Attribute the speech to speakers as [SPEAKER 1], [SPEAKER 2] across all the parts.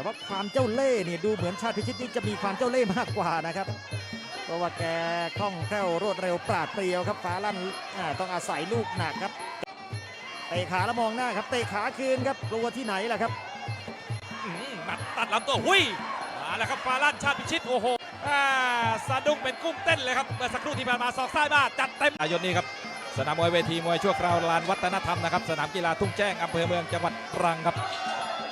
[SPEAKER 1] แต่ว่าความเจ้าเล่ห์เนี่ยดูเหมือนชาติพิชิตนี่จะมีความเจ้าเล่ห์มากกว่านะครับ เพราะว่าแกคล่องแคล่วรวดเร็วปราดเปรียวครับฟ้าลั่นอ่าต้องอาศัยลูกหนักครับเตะขาแล้วมองหน้าครับเตะขาคืนครับกลัวที่ไหนล่ะครับ
[SPEAKER 2] อื้อหือหมัดตัดลำตัวหุยมาแล้วครับฟาลั่นชาติพิชิตโอ้โหอ่าสะดุ้งเป็นกุ้งเต้นเลยครับเมื่อสักครู่ที่ผ่านมาศอกซ้ายมาจัดเต็มอายนนี้ครับสนามมวยเวทีมวยชั่วคราวลานวัฒนธรรมนะครับสนามกีฬาทุ่งแจ้งอำเภอเมืองจังหวัดตรังครับ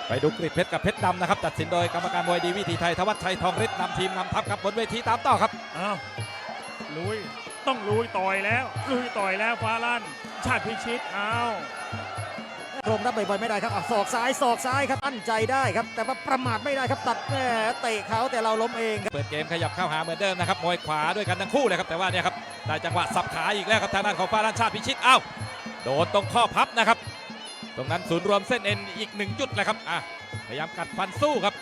[SPEAKER 2] ไปดูกริดเพชรกับเพชรดำนะครับตัดสินโดยกรรมการมวยดีวิธีไทยทวัชชัยทองฤทธิ์นำทีมนำทัพครับบนเวทีตามต่อครับ
[SPEAKER 3] อ้าวลุยต้องลุยต่อยแล้วลุยต่อยแล้วฟ้าลั่น ชาติพิชิตอ้าว
[SPEAKER 1] ตรงรับบ่อยๆไม่ได้ครับอะศอกซ้ายศอกซ้ายครับตั้นใจได้ครับ แต่ว่าประมาทไม่ได้ครับตัดแหมเตะเขาแต่เราล้มเองครับ
[SPEAKER 2] เปิดเกมขยับเข้าหาเหมือนเดิมนะครับมวยขวาด้วยกันทั้งคู่เลยครับแต่ว่าเนี่ยครับได้จังหวะสับขาอีกแล้วครับทางด้านของฟ้าลั่นชาติพิชิตอ้าวโดนตรงข้อพับนะครับ ตรงนั้นศูนย์รวมเส้นเอ็นอีกหนึ่งจุดเลยครับอะพยายามกัดฟันสู้ครับ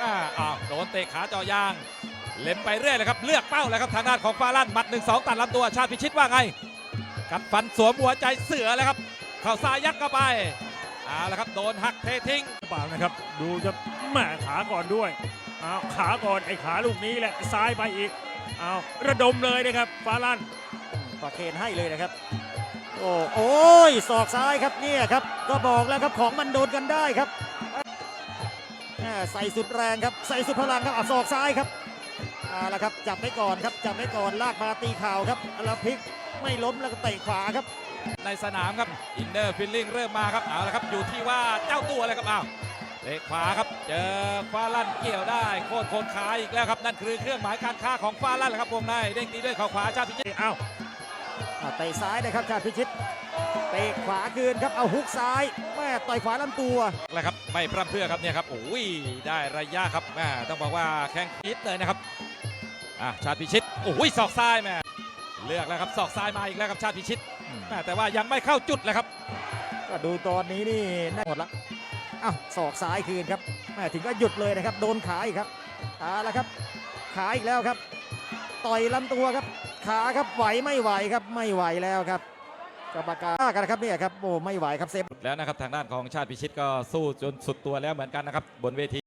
[SPEAKER 2] อ่าอ้าวโดนเตะขาเจอยาง เล็มไปเรื่อยเลยครับเลือกเป้าเลยครับทางด้านของฟ้าลั่นหมัด1 2ตัดลำตัวชาติพิชิตว่าไง กัดฟันสวมหัวใจเสือเลยครับ เข่าซ้ายยัดเข้าไปเอาละครับโดนหักเททิ้ง
[SPEAKER 3] เปล่านะครับ ดูจะแหม่ขาก่อนด้วยอ้าวขาก่อนไอ้ขาลูกนี้แหละซ้ายไปอีกอ้าวระดมเลยนะครับฟ้าลั่น
[SPEAKER 1] ประเคนให้เลยนะครับ โอ้โอ้ยศอกซ้ายครับเนี่ยครับ ก็บอกแล้วครับของมันโดนกันได้ครับแหม่ใส่สุดแรงครับใส่สุดพลังครับอะศอกซ้ายครับเอาละครับจับไว้ก่อนครับจับไว้ก่อนลากมาตีเข่าครับแล้วพลิกไม่ล้มแล้วก็เตะขวาครับ
[SPEAKER 2] ในสนามครับอินเนอร์ฟิลลิ่งเริ่มมาครับเอาละครับอยู่ที่ว่าเจ้าตัวเลยครับอ้าวเตะขวาครับ เจอฟ้าลั่นเกี่ยวได้โคตรโคนขาอีกแล้วครับนั่นคือเครื่องหมายการค้าของฟ้าลั่นแหละครับวงในเด้งตีด้วยเข่าขวาชาติพิชิต
[SPEAKER 3] อ้าว
[SPEAKER 1] อะ เตะซ้ายนะครับชาติพิชิตเตะขวาคืนครับเอาฮุกซ้ายแม่ต่อยขวาลำตัว
[SPEAKER 2] แล้วครับไม่พร่ำเพรื่อครับเนี่ยครับโอ้ยได้ระยะครับแม่ต้องบอกว่าแข้งคิดเลยนะครับอะชาติพิชิตโอ้ยศอกซ้ายแม่เลือกแล้วครับศอกซ้ายมาอีกแล้วครับชาติพิชิตแม่แต่ว่ายังไม่เข้าจุดเลยครับ
[SPEAKER 1] ก็ดูตอนนี้นี่น่าหมดละอ้าวศอกซ้ายคืนครับแม่ถึงก็หยุดเลยนะครับ โดนขาอีกครับเอาละครับขาอีกแล้วครับ ต่อยลำตัวครับ ขาครับไหวไม่ไหวครับไม่ไหวแล้วครับกรรมการว่ากันนะครับเนี่ยครับโอ้ไม่ไหวครับเซฟ
[SPEAKER 2] แล้วนะครับทางด้านของชาติพิชิตก็สู้จนสุดตัวแล้วเหมือนกันนะครับบนเวที